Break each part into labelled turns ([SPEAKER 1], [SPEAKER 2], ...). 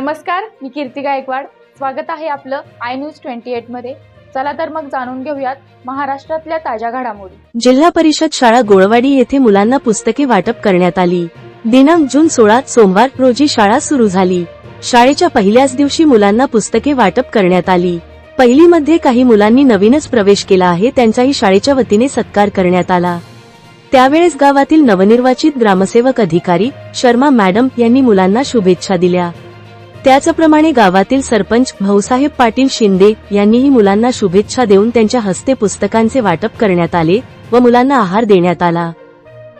[SPEAKER 1] नमस्कार मी कीर्ती गायकवाड. स्वागत आहे आपलं आय न्यूज ट्वेंटी एटमध्ये. चला तर मग जाणून घेऊयात महाराष्ट्रातल्या ताज्या घडामोडी.
[SPEAKER 2] जिल्हा परिषद शाळा गोळवाडी येथे मुलांना पुस्तके वाटप करण्यात आली. दिनांक जून सोळा सोमवार रोजी शाळा सुरू झाली. शाळेच्या पहिल्याच दिवशी मुलांना पुस्तके वाटप करण्यात आली. पहिलीमध्ये काही मुलांनी नवीनच प्रवेश केला आहे त्यांचाही शाळेच्या वतीने सत्कार करण्यात आला. त्यावेळेस गावातील नवनिर्वाचित ग्रामसेवक अधिकारी शर्मा मॅडम यांनी मुलांना शुभेच्छा दिल्या. त्याचप्रमाणे गावातील सरपंच भाऊसाहेब पाटील शिंदे यांनीही मुलांना शुभेच्छा देऊन त्यांच्या हस्ते पुस्तकांचे वाटप करण्यात आले व मुलांना आहार देण्यात आला.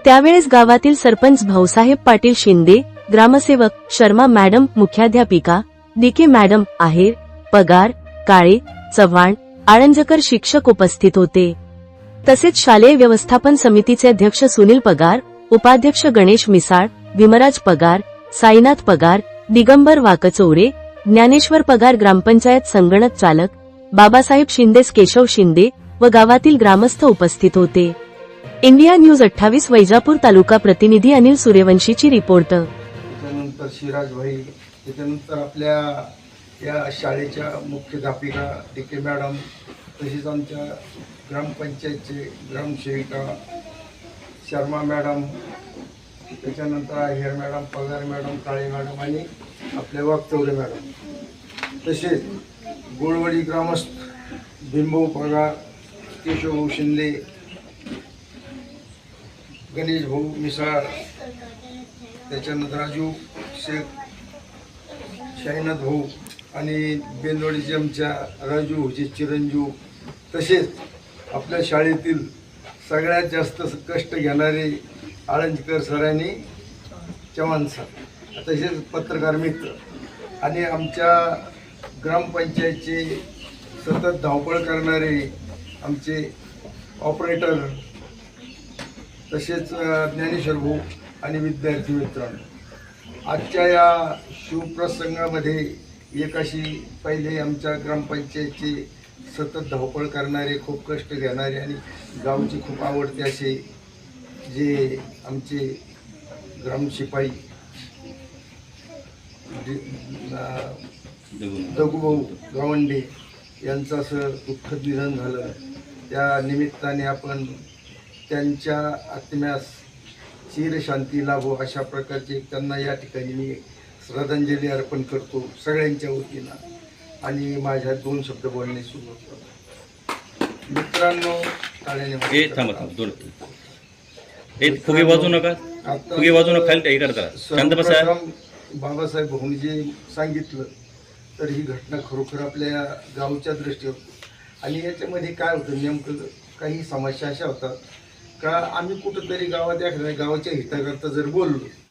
[SPEAKER 2] त्यावेळेस गावातील सरपंच भाऊसाहेब पाटील शिंदे ग्रामसेवक शर्मा मॅडम मुख्याध्यापिका D K madam Aher Pagar Kale Chavan Alanjkar शिक्षक उपस्थित होते. तसेच शालेय व्यवस्थापन समितीचे अध्यक्ष सुनील पगार उपाध्यक्ष गणेश मिसाळ विमराज पगार साईनाथ पगार दिगंबर वाकचोरे ज्ञानेश्वर पगार ग्रामपंचायत संगणक चालक बाबासाहेब शिंदेस केशव शिंदे व गावातील ग्रामस्थ उपस्थित होते. इंडिया न्यूज अठ्ठावीस वैजापूर तालुका प्रतिनिधी अनिल सूर्यवंशीची रिपोर्ट.
[SPEAKER 3] त्याच्यानंतर शिराज भाई त्याच्यानंतर आपल्या या शाळेच्या मुख्याध्यापिका डी के मॅडम तसेच आमच्या ग्रामपंचायतचे ग्रामसेविका शर्मा मॅडम त्याच्यानंतर Aher madam Pagar madam Kale madam आणि आपल्या वागचौरे मॅडम. तसेच गोळवडी ग्रामस्थ भीमभाऊ पगार केशवभाऊ शिंदे गणेश भाऊ मिसाळ त्याच्यानंतर राजू शेख शाईनाथ भाऊ आणि बेंदवाडीचे आमच्या राजू जे चिरंजीव तसेच आपल्या शाळेतील सगळ्यात जास्त कष्ट घेणारे आळंजकर सरांनी चव्हाण सर. तसेच पत्रकार मित्र. आणि आमच्या ग्रामपंचायतचे सतत धावपळ करणारे आमचे ऑपरेटर तसेच ज्ञानेश्वर भाऊ आणि विद्यार्थी मित्रांनो. आजच्या या शिवप्रसंगामध्ये एक अशी पहिले आमच्या ग्रामपंचायतचे सतत धावपळ करणारे खूप कष्ट घेणारे आणि गावचे खूप आवडते असे जे आमचे ग्रामशिपाई दगुभाऊ दगूभाऊ गावंडे यांचं असं दुःखद निधन झालं. त्या निमित्ताने आपण त्यांच्या आत्म्यास चिरशांती लाभो अशा प्रकारचे त्यांना या ठिकाणी मी श्रद्धांजली अर्पण करतो सगळ्यांच्या वतीनं. आणि माझ्या दोन शब्द बोलणे सुरू होतो मित्रांनो
[SPEAKER 4] थांबा थांबा दोन ए फुगे वाजू नका. फुगे वाजू नका खाली हे करता. शांत बसा.
[SPEAKER 3] बाबासाहेब भाऊनी जे सांगितलं तर ही घटना खरोखर आपल्या गावच्या दृष्टीवर आणि याच्यामध्ये काय होतं नेमकं काही समस्या अशा होतात का आम्ही कुठंतरी गावात एखाद्या गावाच्या हिताकरता जर बोललो